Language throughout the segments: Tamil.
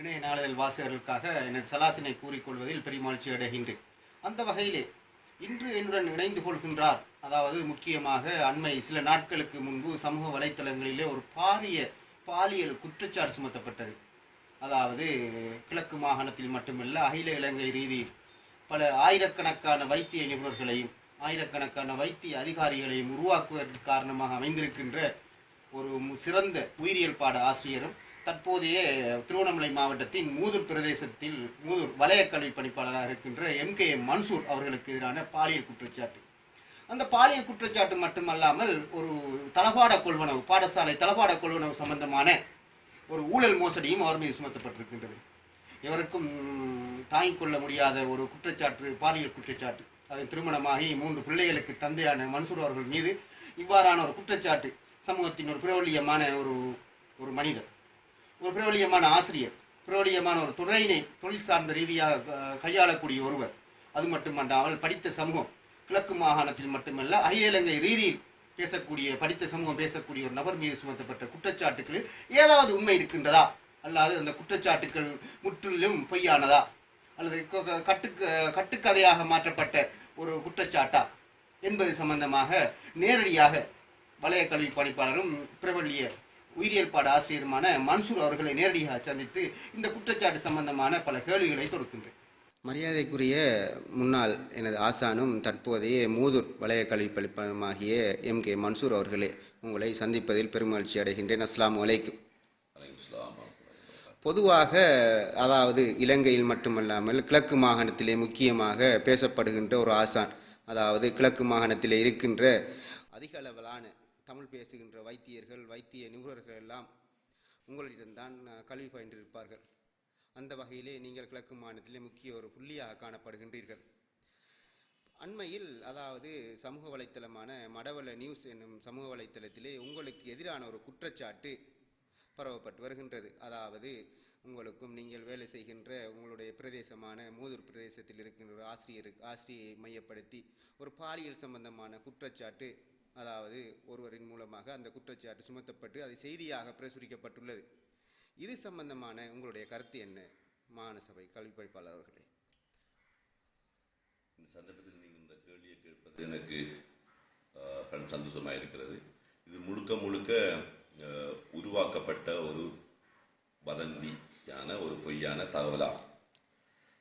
இணைய நாளிதழ் வாசகர்களுக்காக எனது சலாத்தினை கூறிக்கொள்வதில் பெருமகிழ்ச்சி அடைகின்றேன். அந்த வகையிலே இன்று என்னுடன் இணைந்து கொள்கின்றார். அதாவது முக்கியமாக அண்மை சில நாட்களுக்கு முன்பு சமூக வலைத்தளங்களிலே ஒரு பாரிய பாலியல் குற்றச்சாட்டு சுமத்தப்பட்டது. அதாவது கிழக்கு மாகாணத்தில் மட்டுமல்ல அகில இலங்கை ரீதியில் பல ஆயிரக்கணக்கான வைத்திய நிபுணர்களையும் ஆயிரக்கணக்கான வைத்திய அதிகாரிகளையும் உருவாக்குவதற்கு காரணமாக அமைந்திருக்கின்ற ஒரு சிறந்த உயிரியல் பாட ஆசிரியரும் தற்போதைய திருவண்ணாமலை மாவட்டத்தின் மூதூர் பிரதேசத்தில் மூதூர் வலயக்கல்வி பணிப்பாளராக இருக்கின்ற எம் கே எம் மன்சூர் அவர்களுக்கு எதிரான பாலியல் குற்றச்சாட்டு. அந்த பாலியல் குற்றச்சாட்டு மட்டுமல்லாமல் ஒரு தளபாட கொள்வனவு பாடசாலை தளபாட கொள்வனவு சம்பந்தமான ஒரு ஊழல் மோசடியும் அவர் மீது சுமத்தப்பட்டிருக்கின்றது. இவருக்கும் தாங்கிக் கொள்ள முடியாத ஒரு குற்றச்சாட்டு பாலியல் குற்றச்சாட்டு. அது திருமணமாகி மூன்று பிள்ளைகளுக்கு தந்தையான மன்சூர் அவர்கள் மீது இவ்வாறான ஒரு குற்றச்சாட்டு சமூகத்தின் ஒரு பிரபலியமான ஒரு ஒரு மனிதர். ஒரு பிரபலியமான ஆசிரியர் பிரபலியமான ஒரு துறையினை தொழில் சார்ந்த ரீதியாக கையாளக்கூடிய ஒருவர். அது மட்டுமல்லாமல் படித்த சமூகம் கிழக்கு மாகாணத்தில் மட்டுமல்ல அகில இலங்கை ரீதியில் பேசக்கூடிய படித்த சமூகம் பேசக்கூடிய ஒரு நபர் மீது சுமத்தப்பட்ட குற்றச்சாட்டுகளில் ஏதாவது உண்மை இருக்கின்றதா? அல்லாது அந்த குற்றச்சாட்டுகள் முற்றிலும் பொய்யானதா? அல்லது கட்டு கட்டுக்க கட்டுக்கதையாக மாற்றப்பட்ட ஒரு குற்றச்சாட்டா? என்பது சம்பந்தமாக நேரடியாக வலய கல்வி பணிப்பாளரும் பிரபல்ய உயிரியல் பாட ஆசிரியருமான மன்சூர் அவர்களை நேரடியாக சந்தித்து இந்த குற்றச்சாட்டு சம்பந்தமான பல கேள்விகளை தொடுக்கின்றேன். மரியாதைக்குரிய முன்னாள் எனது ஆசானும் தற்போதைய மூதூர் வலய கல்வி பழிப்பமாகிய எம் கே மன்சூர் அவர்களே உங்களை சந்திப்பதில் பெருமகிழ்ச்சி அடைகின்றேன். அஸ்லாம் வலைக்கும் பொதுவாக அதாவது இலங்கையில் மட்டுமல்லாமல் கிழக்கு மாகாணத்திலே முக்கியமாக பேசப்படுகின்ற ஒரு ஆசான் அதாவது கிழக்கு மாகாணத்திலே இருக்கின்ற அதிக அளவு தமிழ் பேசுகின்ற வைத்தியர்கள் வைத்திய நிபுணர்கள் எல்லாம் உங்களிடம்தான் கல்வி பயின்றிருப்பார்கள். அந்த வகையிலே நீங்கள் கிழக்கு மாநிலத்திலே முக்கிய ஒரு புள்ளியாக காணப்படுகின்றீர்கள். அண்மையில் அதாவது சமூக வலைத்தளமான மடவள நியூஸ் என்னும் சமூக வலைத்தளத்திலே உங்களுக்கு எதிரான ஒரு குற்றச்சாட்டு பரவப்பட்டு வருகின்றது. அதாவது உங்களுக்கும் நீங்கள் வேலை செய்கின்ற உங்களுடைய பிரதேசமான மூதூர் பிரதேசத்தில் இருக்கின்ற ஒரு ஆசிரியர் ஆசிரியை மையப்படுத்தி ஒரு பாலியல் சம்பந்தமான குற்றச்சாட்டு அதாவது ஒருவரின் மூலமாக அந்த குற்றச்சாட்டு சுமத்தப்பட்டு அது செய்தியாக பிரசுரிக்கப்பட்டுள்ளது. இது சம்பந்தமான உங்களுடைய கருத்து என்ன மானசபை கல்வி படிப்பாளர் அவர்களே? இந்த சந்தர்ப்பத்தில் நீங்கள் இந்த கேள்வியை கேட்பது எனக்கு சந்தோஷமாக இருக்கிறது. இது முழுக்க முழுக்க உருவாக்கப்பட்ட ஒரு வதந்தியான ஒரு பொய்யான தகவலாகும்.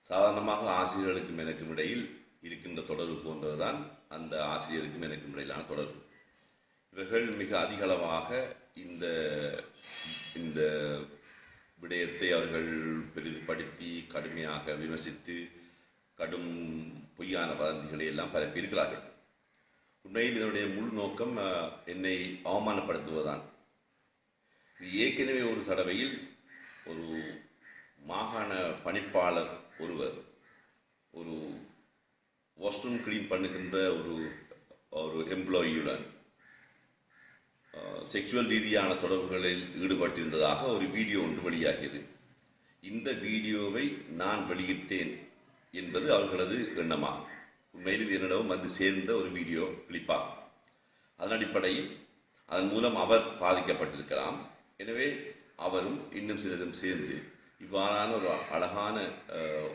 சாதாரணமாக ஆசிரியர்களுக்கும் எனக்கும் இடையில் இருக்கின்ற தொடர்பு போன்றதுதான் அந்த ஆசிரியருக்கும் எனக்கும் இடையிலான தொடர்பு. இவர்கள் மிக அதிகளவாக இந்த இந்த விடயத்தை அவர்கள் பெரிதுபடுத்தி கடுமையாக விமர்சித்து கடும் பொய்யான வதந்திகளை எல்லாம் பரப்பி இருக்கிறார்கள் உண்மையில் இதனுடைய முழு நோக்கம் என்னை அவமானப்படுத்துவதுதான். இது ஏற்கனவே ஒரு தடவையில் ஒரு மாகாண பணிப்பாளர் ஒருவர் ஒரு வாஷ்ரூம் கிளீன் பண்ணுகின்ற ஒரு ஒரு எம்ப்ளாயியுடன் செக்ஷுவல் ரீதியான தொடர்புகளில் ஈடுபட்டிருந்ததாக ஒரு வீடியோ ஒன்று வெளியாகியது. இந்த வீடியோவை நான் வெளியிட்டேன் என்பது அவர்களது எண்ணமாகும். உண்மையில் என்னிடம் வந்து சேர்ந்த ஒரு வீடியோ கிளிப்பாகும். அதன் அடிப்படையில் அதன் மூலம் அவர் பாதிக்கப்பட்டிருக்கலாம். எனவே அவரும் இன்னும் சிலரும் சேர்ந்து இவ்வாறான ஒரு அழகான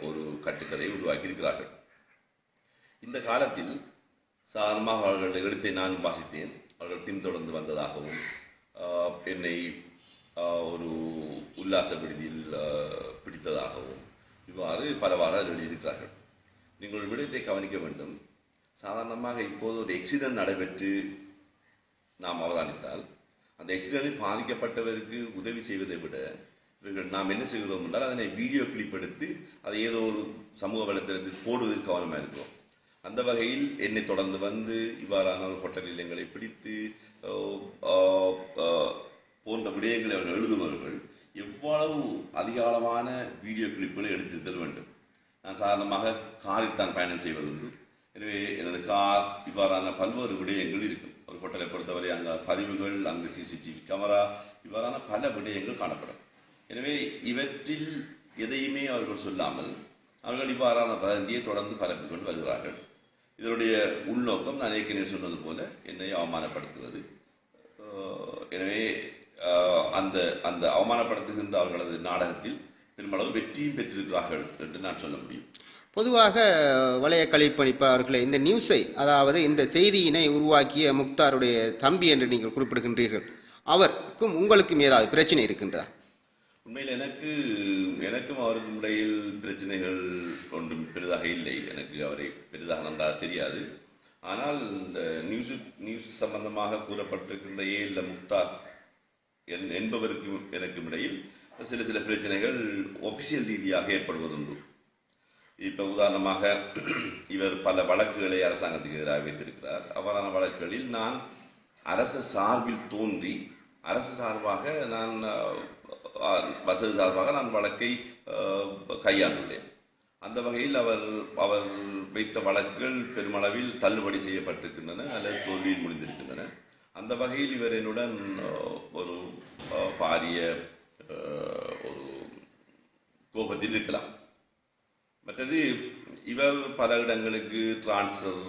ஒரு கட்டுக்கதையை உருவாக்கி இருக்கிறார்கள் இந்த காலத்தில் சாதாரணமாக அவர்கள் எழுத்தை நானும் வாசித்தேன். அவர்கள் பின்தொடர்ந்து வந்ததாகவும் என்னை ஒரு உல்லாச விடுதியில் பிடித்ததாகவும் இவ்வாறு பலவாறு அதில் இருக்கிறார்கள் நீங்கள் விடயத்தை கவனிக்க வேண்டும். சாதாரணமாக இப்போது ஒரு எக்சிடென்ட் நடைபெற்று நாம் அவதானித்தால் அந்த எக்சிடென்ட்டில் பாதிக்கப்பட்டவருக்கு உதவி செய்வதை விட இவர்கள் நாம் என்ன செய்கிறோம் என்றால் அதனை வீடியோ கிளிப் எடுத்து அதை ஏதோ ஒரு சமூக வலைத்தளத்தில் போடுவதற்கு கவனமாக இருக்கிறோம் அந்த வகையில் என்னை தொடர்ந்து வந்து இவ்வாறான ஒரு ஹோட்டலில் எங்களை பிடித்து போன்ற விடயங்களை அவர்கள் எழுதுபவர்கள் எவ்வளவு அதிகாலமான வீடியோ கிளிப்புகளை எடுத்திருத்தல் வேண்டும். நான் சாதாரணமாக காரில் தான் பயணம் செய்வதுண்டு எனவே எனது கார் இவ்வாறான பல்வேறு விடயங்கள் இருக்கும். ஒரு ஹோட்டலை பொறுத்தவரை அங்கே பதிவுகள் அங்கு சிசிடிவி கேமரா இவ்வாறான பல விடயங்கள் காணப்படும். எனவே இவற்றில் எதையுமே அவர்கள் சொல்லாமல் அவர்கள் இவ்வாறான வதந்தியை தொடர்ந்து பரப்பிக்கொண்டு வருகிறார்கள். இதனுடைய உள்நோக்கம் நான் ஏற்கனவே சொன்னது போல என்னை அவமானப்படுத்துவது. எனவே அந்த அந்த அவமானப்படுத்துகின்ற அவர்களது நாடகத்தில் பெருமளவு வெற்றியும் பெற்றிருக்கிறார்கள் என்று நான் சொல்ல முடியும். பொதுவாக வளைய கழிப்பணிப்பாளர்களே இந்த நியூஸை அதாவது இந்த செய்தியினை உருவாக்கிய முக்தாருடைய தம்பி என்று நீங்கள் குறிப்பிடுகின்றீர்கள். அவருக்கும் உங்களுக்கும் ஏதாவது பிரச்சனை இருக்கின்றதா? உண்மையில் எனக்கு எனக்கும் அவருக்கும் இடையில் பிரச்சனைகள் ஒன்றும் பெரிதாக இல்லை. எனக்கு அவரை பெரிதாக நன்றாக தெரியாது. ஆனால் இந்த நியூஸ் நியூஸ் சம்பந்தமாக கூறப்பட்டிருக்கின்ற இல்லை முக்தார் என் என்பவருக்கும் எனக்கும் இடையில் சில சில பிரச்சனைகள் ஒஃபிஷியல் ரீதியாக ஏற்படுவதுண்டு. இப்போ உதாரணமாக இவர் பல வழக்குகளை அரசாங்கத்துக்கு எதிராக வைத்திருக்கிறார். அவ்வாறான வழக்குகளில் நான் அரசு சார்பில் தோன்றி அரசு சார்பாக நான் வசதி சார்பாக நான் வழக்கை கையாண்டுள்ளேன். அந்த வகையில் அவர் அவர் வைத்த வழக்குகள் பெருமளவில் தள்ளுபடி செய்யப்பட்டிருக்கின்றன அல்லது தோல்வியில் முடிந்திருக்கின்றன. அந்த வகையில் இவர் என்னுடன் ஒரு பாரிய ஒரு கோபத்தில் இருக்கலாம். மற்றது இவர் பல இடங்களுக்கு டிரான்ஸ்ஃபர்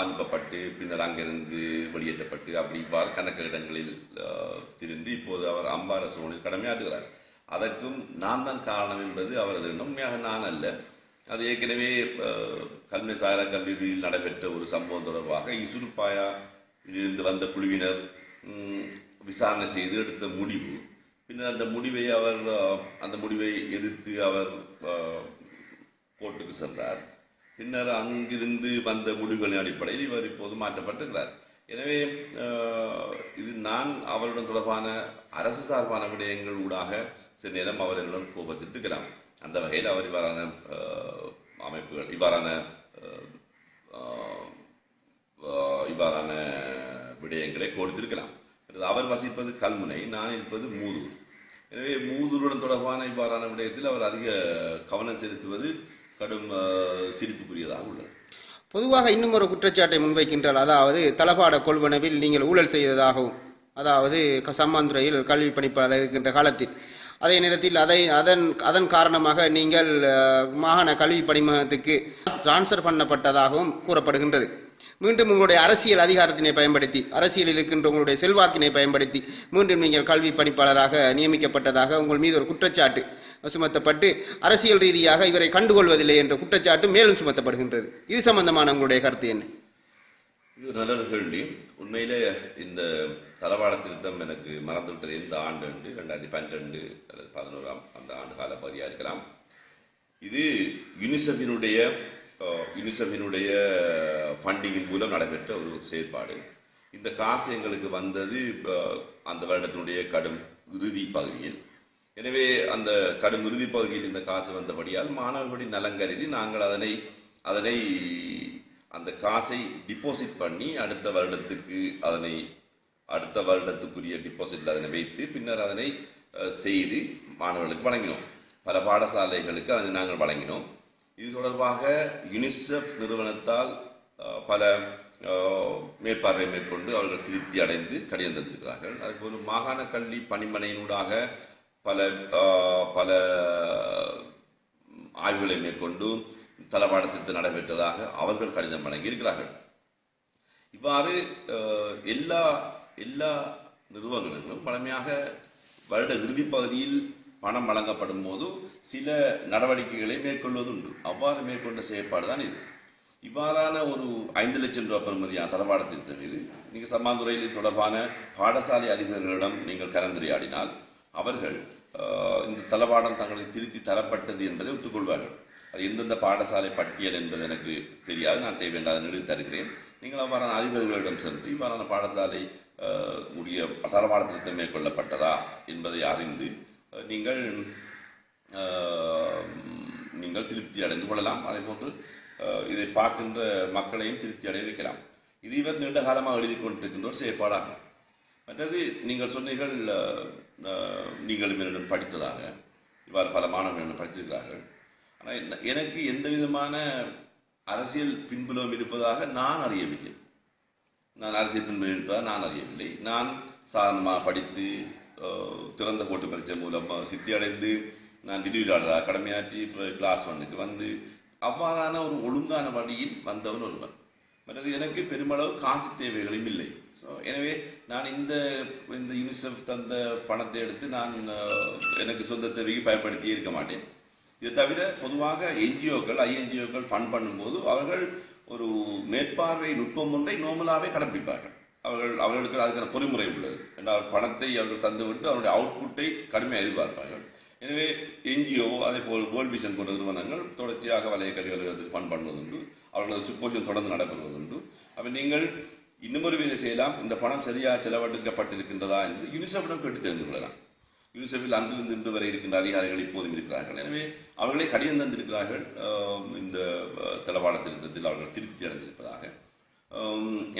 அனுப்பப்பட்டு பின்னர் அங்கிருந்து வெளியேற்றப்பட்டு அப்படி இவ்வாறு கணக்கு இடங்களில் திருந்து திரிந்து இப்போது அவர் அம்பாரசோனில் கடமையாற்றுகிறார். அதற்கும் நான் தான் காரணம் என்பது அவரது உண்மையாக நான் அல்ல. அது ஏற்கனவே கல்வி சார கல்வியில் நடைபெற்ற ஒரு சம்பவம் தொடர்பாக இசுருப்பாயா இருந்து வந்த குழுவினர் விசாரணை செய்து எடுத்த முடிவு. பின்னர் அந்த முடிவை அவர் அந்த முடிவை எதிர்த்து அவர் கோர்ட்டுக்கு சென்றார். பின்னர் அங்கிருந்து வந்த முடிவுகளின் அடிப்படையில் இவர் இப்போது மாற்றப்பட்டிருக்கிறார். எனவே இது நான் அவருடன் தொடர்பான அரசு சார்பான விடயங்கள் ஊடாக சில நேரம் அவர் என்னுடன் கோபத்தில் இருக்கலாம் அந்த வகையில் அவர் இவ்வாறான அமைப்புகள் இவ்வாறான இவ்வாறான விடயங்களை கொடுத்திருக்கலாம் அவர் வசிப்பது கல்முனை நான் இருப்பது மூதூர். எனவே மூதூருடன் தொடர்பான இவ்வாறான விடயத்தில் அவர் அதிக கவனம் செலுத்துவது கடும் சிரிப்புக்குரியதாக உள்ளது. பொதுவாக இன்னும் ஒரு குற்றச்சாட்டை முன்வைக்கின்றால் அதாவது தளபாட கொள்வனவில் நீங்கள் ஊழல் செய்ததாகவும் அதாவது க- சம்மாந்துறையில் கல்வி பணிப்பாளர் இருக்கின்ற காலத்தில் அதே நேரத்தில் அதை அதன் அதன் காரணமாக நீங்கள் மாகாண கல்வி பணிமகத்துக்கு டிரான்ஸ்ஃபர் பண்ணப்பட்டதாகவும் கூறப்படுகின்றது. மீண்டும் உங்களுடைய அரசியல் அதிகாரத்தினை பயன்படுத்தி அரசியலில் இருக்கின்ற உங்களுடைய செல்வாக்கினை பயன்படுத்தி மீண்டும் நீங்கள் கல்வி பணிப்பாளராக நியமிக்கப்பட்டதாக உங்கள் மீது ஒரு குற்றச்சாட்டு சுமத்தப்பட்டு அரசியல் ரீதியாக இவரை கண்டுகொள்வதில்லை என்ற குற்றச்சாட்டு மேலும் சுமத்தப்படுகின்றது. இது சம்பந்தமான உங்களுடைய கருத்து என்ன? இது நல்ல கேள்வி. உண்மையிலே இந்த தளவாட திருத்தம் எனக்கு மறந்துவிட்டது எந்த ஆண்டு என்று ரெண்டாயிரத்தி பன்னிரெண்டு அல்லது பதினோராம் அந்த ஆண்டு கால பகுதியாக இருக்கலாம். இது யுனிசெஃபினுடைய அஹ், யுனிசெஃபினுடைய ஃபண்டிங்கின் மூலம் நடைபெற்ற ஒரு செயற்பாடு. இந்த காசு எங்களுக்கு வந்தது அந்த வருடத்தினுடைய கடும் இறுதி பகுதியில். எனவே அந்த கடும் இறுதி பகுதியில் இந்த காசு வந்தபடியால் மாணவர்களுடைய நலன் கருதி நாங்கள் அதனை அதனை அந்த காசை டிபாசிட் பண்ணி அடுத்த வருடத்துக்கு அதனை அடுத்த வருடத்துக்குரிய டிபாசிட்ல அதனை வைத்து பின்னர் அதனை செய்து மாணவர்களுக்கு வழங்கினோம். பல பாடசாலைகளுக்கு அதனை நாங்கள் வழங்கினோம். இது தொடர்பாக யுனிசெஃப் நிறுவனத்தால் பல மேற்பார்வை மேற்கொண்டு அவர்கள் திருப்தி அடைந்து கடிதம் தந்திருக்கிறார்கள். அதுபோல் மாகாண கல்வி பணிமனையினூடாக பல பல ஆய்வுகளை மேற்கொண்டு தளபாட திட்டம் நடைபெற்றதாக அவர்கள் கடிதம் வழங்கி இருக்கிறார்கள் இவ்வாறு எல்லா எல்லா நிறுவனங்களும் பழமையாக வருட இறுதி பகுதியில் பணம் வழங்கப்படும் போது சில நடவடிக்கைகளை மேற்கொள்வதுண்டு. அவ்வாறு மேற்கொண்ட செயற்பாடு தான் இது. இவ்வாறான ஒரு ஐந்து லட்சம் ரூபாய் பெறுமதியான தளபாட இது நீங்கள் சம்மாந்துறையில் தொடர்பான பாடசாலை அதிபர்களிடம் நீங்கள் கலந்துரையாடினால் அவர்கள் இந்த தளபாடம் தங்களுக்கு திருத்தி தரப்பட்டது என்பதை ஒத்துக்கொள்வார்கள். அது எந்தெந்த பாடசாலை பட்டியல் என்பது எனக்கு தெரியாது. நான் தேவையான நிறுத்தி தருகிறேன். நீங்கள் அவ்வாறான அதிபர்களிடம் சென்று இவ்வாறான பாடசாலை உடைய தளபாட திருத்தம் மேற்கொள்ளப்பட்டதா என்பதை அறிந்து நீங்கள் நீங்கள் திருப்தி அடைந்து கொள்ளலாம். அதே போன்று இதை பார்க்கின்ற மக்களையும் திருப்தி அடைய வைக்கலாம். இது இவர் நீண்ட காலமாக எழுதி கொண்டிருக்கின்ற ஒரு செயற்பாடாகும். மற்றது நீங்கள் சொன்னீர்கள் நீங்களும் என்னிடம் படித்ததாக இவ்வாறு பல மாணவர்கள் என்ன படித்திருக்கிறார்கள். ஆனால் என்ன- எனக்கு எந்த விதமான அரசியல் பின்புலம் இருப்பதாக நான் அறியவில்லை. நான் அரசியல் பின்புலம் இருப்பதாக நான் அறியவில்லை. நான் சாதாரணமாக படித்து திறந்த போட்டு பரீட்சை மூலம் சித்தி அடைந்து நான் விரிவிலாளராக கடமையாற்றி கிளாஸ் ஒன்னுக்கு வந்து அவ்வாறான ஒரு ஒழுங்கான வழியில் வந்தவன் ஒருவன். மற்றது எனக்கு பெருமளவு காசு தேவைகளும் இல்லை. ஸோ எனவே நான் இந்த இந்த யூனிசெஃப் தந்த பணத்தை எடுத்து நான் எனக்கு சொந்த தேவைக்கு பயன்படுத்தி இருக்க மாட்டேன். இது தவிர பொதுவாக என்ஜிஓக்கள் ஐஎன்ஜிஓக்கள் ஃபண்ட் பண்ணும்போது அவர்கள் ஒரு மேற்பார்வை நுட்பம் ஒன்றை நோமலாகவே கடைப்பிடிப்பார்கள். அவர்கள் அவர்களுக்கு அதுக்கான பொறிமுறை உள்ளது. என்றால் பணத்தை அவர்கள் தந்துவிட்டு அவருடைய அவுட்புட்டை கடுமையாக எதிர்பார்ப்பார்கள். எனவே என்ஜிஓ அதே போல் வேர்ல்ட் விஷன் போன்ற நிறுவனங்கள் தொடர்ச்சியாக வலைய கல்வி அலுவலகத்துக்கு ஃபண்ட் பண்ணுவதுண்டு அவர்களது சுப்போஷன் தொடர்ந்து நடைபெறுவதுண்டு. அப்போ நீங்கள் இன்னும் ஒரு வேலை செய்யலாம். இந்த பணம் சரியாக செலவழிக்கப்பட்டிருக்கின்றதா என்று யூனிசெஃபிடம் கேட்டு தெரிந்து கொள்ளலாம். யூனிசெஃபில் அன்றிலிருந்து இன்று வரை இருக்கின்ற அதிகாரிகள் இப்போதும் இருக்கிறார்கள். எனவே அவர்களே கடிதம் தந்திருக்கிறார்கள். இந்த அஹ், திருத்தத்தில் அவர்கள் திருப்தி அடைந்திருப்பதாக.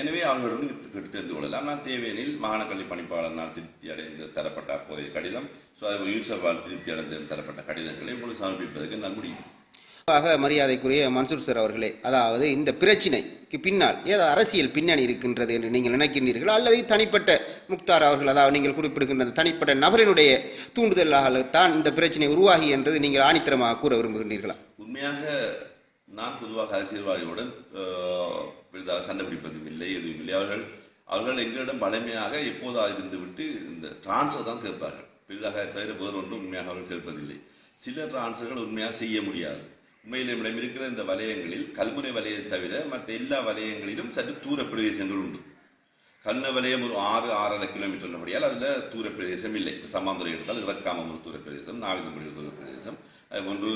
எனவே அவர்களிடம் கேட்டு தெரிந்து கொள்ளலாம். நான் தேவையெனில் மாகாண கல்வி பணிப்பாளர் திருப்தி அடைந்து தரப்பட்ட அப்போதைய கடிதம் ஸோ அது யூனிசெஃபால் திருப்தி அடைந்து தரப்பட்ட கடிதங்களை உங்களுக்கு சமர்ப்பிப்பதற்கு நான் முடியும் ஆக மரியாதைக்குரிய மன்சூர் சார் அவர்களே அதாவது இந்த பிரச்சினை பின்னால் ஏதோ அரசியல் பின்னணி இருக்கின்றது என்று நீங்கள் நினைக்கின்றீர்களா? அல்லது தனிப்பட்ட முக்தார் அவர்கள் அதாவது நீங்கள் குறிப்பிடுகின்ற தனிப்பட்ட நபரினுடைய தூண்டுதலாகத்தான் இந்த பிரச்சனை உருவாகி என்றது நீங்கள் ஆணித்தரமாக கூற விரும்புகின்றீர்களா? உண்மையாக நான் பொதுவாக அரசியல்வாதியுடன் பெரிதாக சண்டை பிடிப்பதும் இல்லை எதுவும் இல்லை. அவர்கள் அவர்கள் எங்களிடம் பழமையாக எப்போதா இருந்து விட்டு இந்த டிரான்ஸை தான் கேட்பார்கள். பெரிதாக தவிர வேறு ஒன்றும் உண்மையாக அவர்கள் கேட்பதில்லை. சில டிரான்ஸ்கள் உண்மையாக செய்ய முடியாது. உண்மையில் நம்மிடம் இருக்கிற இந்த வலயங்களில் கல்முனை வலயத்தை தவிர மற்ற எல்லா வலயங்களிலும் சற்று தூர பிரதேசங்கள் உண்டு. கல்ன வலயம் ஒரு ஆறு ஆறரை கிலோமீட்டர் உள்ளபடியால் அதில் தூர பிரதேசம் இல்லை சமாந்துரை எடுத்தால் இறக்காமம் ஒரு தூர பிரதேசம் நாவிதம்படி ஒரு தூர பிரதேசம் அது போன்று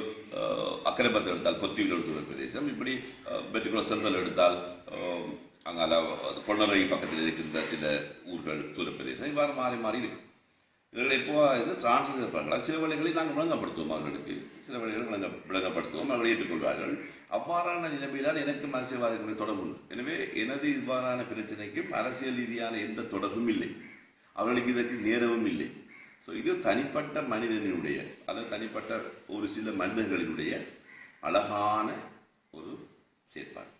எடுத்தால் கொத்தியில் ஒரு தூர பிரதேசம் இப்படி பெற்றுக்குள்ள செந்தல் எடுத்தால் அங்கால கொள்ளரை பக்கத்தில் இருக்கின்ற சில ஊர்கள் தூர பிரதேசம் இவ்வாறு மாறி மாறி இருக்கும் இவர்கள் எப்போ இது டிரான்ஸ்லேட் இருப்பாங்களா சில வழிகளை நாங்கள் விளங்கப்படுத்துவோம் அவர்களுக்கு. சில வழிகளை விளங்க விளங்கப்படுத்துவோம். அவர்கள் ஏற்றுக்கொள்வார்கள். அவ்வாறான நிலைமையிலான எனக்கு அரசியல்வாதிகளுடைய தொடர்பு எனவே எனது இவ்வாறான பிரச்சனைக்கும் அரசியல் ரீதியான எந்த தொடர்பும் இல்லை. அவர்களுக்கு இதற்கு நேரமும் இல்லை. ஸோ இது தனிப்பட்ட மனிதனினுடைய அதாவது தனிப்பட்ட ஒரு சில மனிதர்களினுடைய அழகான ஒரு செயற்பாடு.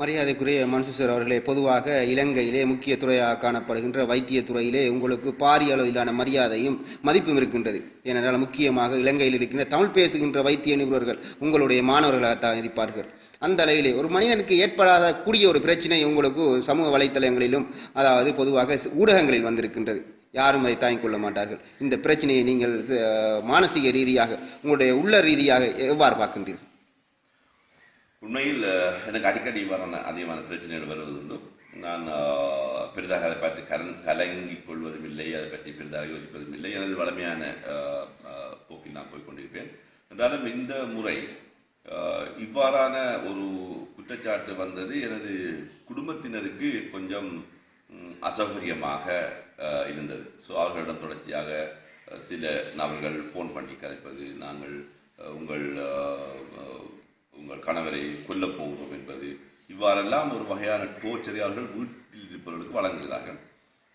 மரியாதைக்குரிய மன்சூசர் அவர்களே பொதுவாக இலங்கையிலே முக்கிய துறையாக காணப்படுகின்ற வைத்திய துறையிலே உங்களுக்கு பாரிய அளவிலான மரியாதையும் மதிப்பும் இருக்கின்றது. ஏனென்றால் முக்கியமாக இலங்கையில் இருக்கின்ற தமிழ் பேசுகின்ற வைத்திய நிபுணர்கள் உங்களுடைய மாணவர்களாகத்தான் இருப்பார்கள். அந்த அளவிலே ஒரு மனிதனுக்கு ஏற்படாத கூடிய ஒரு பிரச்சனை உங்களுக்கு சமூக வலைத்தளங்களிலும் அதாவது பொதுவாக ஊடகங்களில் வந்திருக்கின்றது. யாரும் அதை தாங்கிக் கொள்ள மாட்டார்கள். இந்த பிரச்சனையை நீங்கள் மானசீக ரீதியாக உங்களுடைய உள்ள ரீதியாக எவ்வாறு பார்க்கின்றீர்கள்? உண்மையில் எனக்கு அடிக்கடி இவ்வாறான அதிகமான பிரச்சனைகள் வருவது உண்டு. நான் பெரிதாக அதை பற்றி கரண் கலங்கிக் கொள்வதும் இல்லை அதை பற்றி பெரிதாக யோசிப்பதும் இல்லை. எனது வளமையான போக்கில் நான் போய் கொண்டிருப்பேன். என்றாலும் இந்த முறை இவ்வாறான ஒரு குற்றச்சாட்டு வந்தது எனது குடும்பத்தினருக்கு கொஞ்சம் அசௌகரியமாக இருந்தது. ஸோ அவர்களிடம் தொடர்ச்சியாக சில நபர்கள் ஃபோன் பண்ணி கதைப்பது நாங்கள் உங்கள் உங்கள் கணவரை கொல்லப் போகிறோம் என்பது. இவ்வாறெல்லாம் ஒரு வகையான டோர்ச்சரை அவர்கள் வீட்டில் இருப்பவர்களுக்கு வழங்குகிறார்கள்.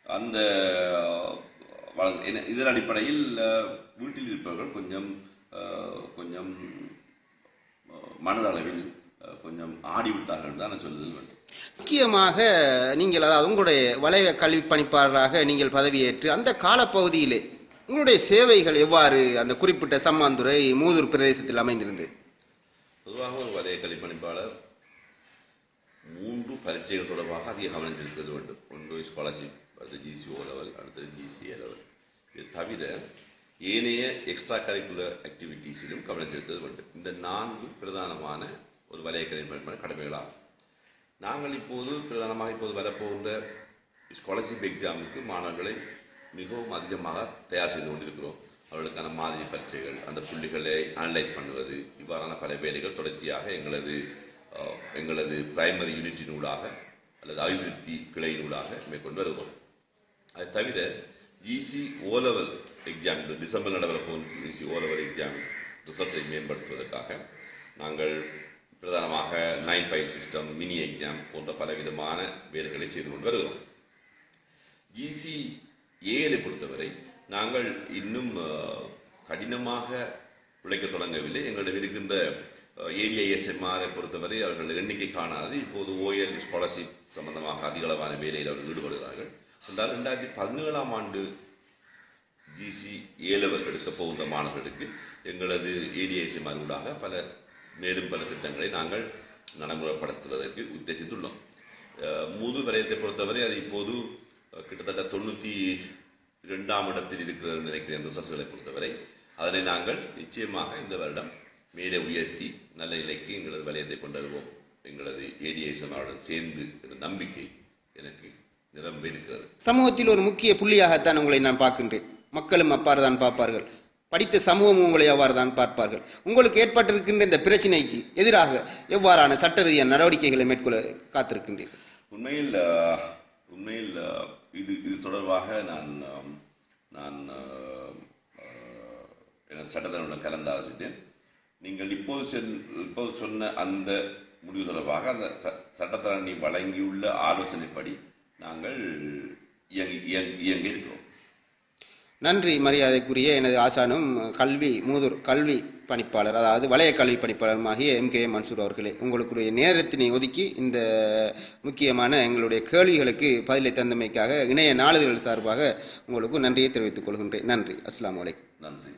அந்த வழங்க இதன் அடிப்படையில் வீட்டில் இருப்பவர்கள் கொஞ்சம் கொஞ்சம் மனதளவில் கொஞ்சம் ஆடிவிட்டார்கள் தான் நான் சொல்லுதல் வேண்டும். முக்கியமாக நீங்கள் அதாவது உங்களுடைய வளைய கல்வி பணிப்பாளராக நீங்கள் பதவியேற்று அந்த காலப்பகுதியிலே உங்களுடைய சேவைகள் எவ்வாறு அந்த குறிப்பிட்ட சம்மாந்துறை மூதூர் பிரதேசத்தில் அமைந்திருந்தது பொதுவாக ஒரு வலய கல்விப்பணிப்பாளர் மூன்று பரீட்சைகள் தொடர்பாக அதிக கவனம் செலுத்த வேண்டும் ஒன்று ஸ்காலர்ஷிப் அடுத்து ஜிசிஓ லெவல் அடுத்தது ஜிசிஏ லெவல் இது தவிர ஏனைய எக்ஸ்ட்ரா கரிக்குலர் ஆக்டிவிட்டீஸிலும் கவனம் செலுத்த வேண்டும் இந்த நான்கு பிரதானமான ஒரு வலய கடமைகளாகும் நாங்கள் இப்போது பிரதானமாக இப்போது வரப்போகின்ற ஸ்காலர்ஷிப் எக்ஸாமுக்கு மாணவர்களை மிகவும் அதிகமாக தயார் செய்து கொண்டிருக்கிறோம் அவர்களுக்கான மாதிரி பரீட்சைகள் அந்த புள்ளிகளை அனலைஸ் பண்ணுவது இவ்வாறான பல வேலைகள் தொடர்ச்சியாக எங்களது எங்களது பிரைமரி யூனிட்டினூடாக அல்லது அபிவிருத்தி கிளையினூடாக மேற்கொண்டு வருகிறோம். அது தவிர ஜிசி ஓ லெவல் எக்ஸாம் இந்த டிசம்பர் நடைபெறப்போகும் ஜிசி ஓ லெவல் எக்ஸாம் ரிசல்ட்ஸை மேம்படுத்துவதற்காக நாங்கள் பிரதானமாக nine five system mini exam போன்ற பலவிதமான வேலைகளை செய்து கொண்டு வருகிறோம். ஜிசி ஏஎலை பொறுத்தவரை நாங்கள் இன்னும் கடினமாக உழைக்க தொடங்கவில்லை. எங்களிடம் இருக்கின்ற ஏரியா பொறுத்தவரை அவர்கள் எண்ணிக்கை காணாது இப்போது ஓஎல் ஸ்காலர்ஷிப் சம்பந்தமாக அதிக அளவான வேலையில் அவர்கள் ஈடுபடுகிறார்கள். என்றால் ரெண்டாயிரத்தி பதினேழாம் ஆண்டு ஜிசி ஏலவர் எடுக்க போகின்ற மாணவர்களுக்கு எங்களது ஏடிஐசிமார் ஊடாக பல மேலும் பல திட்டங்களை நாங்கள் நடைமுறைப்படுத்துவதற்கு உத்தேசித்துள்ளோம். முது மூது வலயத்தை பொறுத்தவரை அது இப்போது கிட்டத்தட்ட தொண்ணூற்றி இரண்டாம் இடத்தில் இருக்கிறது நினைக்கிறேன் ரிசர்ச்களை பொறுத்தவரை. அதனை நாங்கள் நிச்சயமாக இந்த வருடம் மேலே உயர்த்தி நல்ல நிலைக்கு எங்களது வலயத்தை கொண்டு வருவோம் எங்களது ஏடிஐசமாவுடன் சேர்ந்து என்ற நம்பிக்கை எனக்கு நிரம்ப இருக்கிறது. சமூகத்தில் ஒரு முக்கிய புள்ளியாகத்தான் உங்களை நான் பார்க்கின்றேன். மக்களும் அவ்வாறு தான் பார்ப்பார்கள். படித்த சமூகம் உங்களை அவ்வாறு தான் பார்ப்பார்கள். உங்களுக்கு ஏற்பட்டிருக்கின்ற இந்த பிரச்சனைக்கு எதிராக எவ்வாறான சட்ட ரீதியான நடவடிக்கைகளை மேற்கொள்ள காத்திருக்கின்றீர்கள்? உண்மையில் உண்மையில் இது இது தொடர்பாக நான் நான் எனது சட்டத்தனுடன் கலந்தாலோசித்தேன் நீங்கள் இப்போது சென் இப்போது சொன்ன அந்த முடிவு தொடர்பாக அந்த ச- சட்டத்தரணி வழங்கியுள்ள ஆலோசனைப்படி நாங்கள் இயங்கி இருக்கிறோம். நன்றி மரியாதைக்குரிய எனது ஆசானும் கல்வி மூதூர் கல்வி பணிப்பாளர் அதாவது வலய கல்வி பணிப்பாளருமாகிய எம் கே மன்சூர் அவர்களே உங்களுடைய நேரத்தினை ஒதுக்கி இந்த முக்கியமான எங்களுடைய கேள்விகளுக்கு பதிலை தந்தமைக்காக இணைய நாளிதழ் சார்பாக உங்களுக்கு நன்றியை தெரிவித்துக் கொள்கின்றேன். நன்றி. அஸ்ஸலாமு அலைக்கும். நன்றி.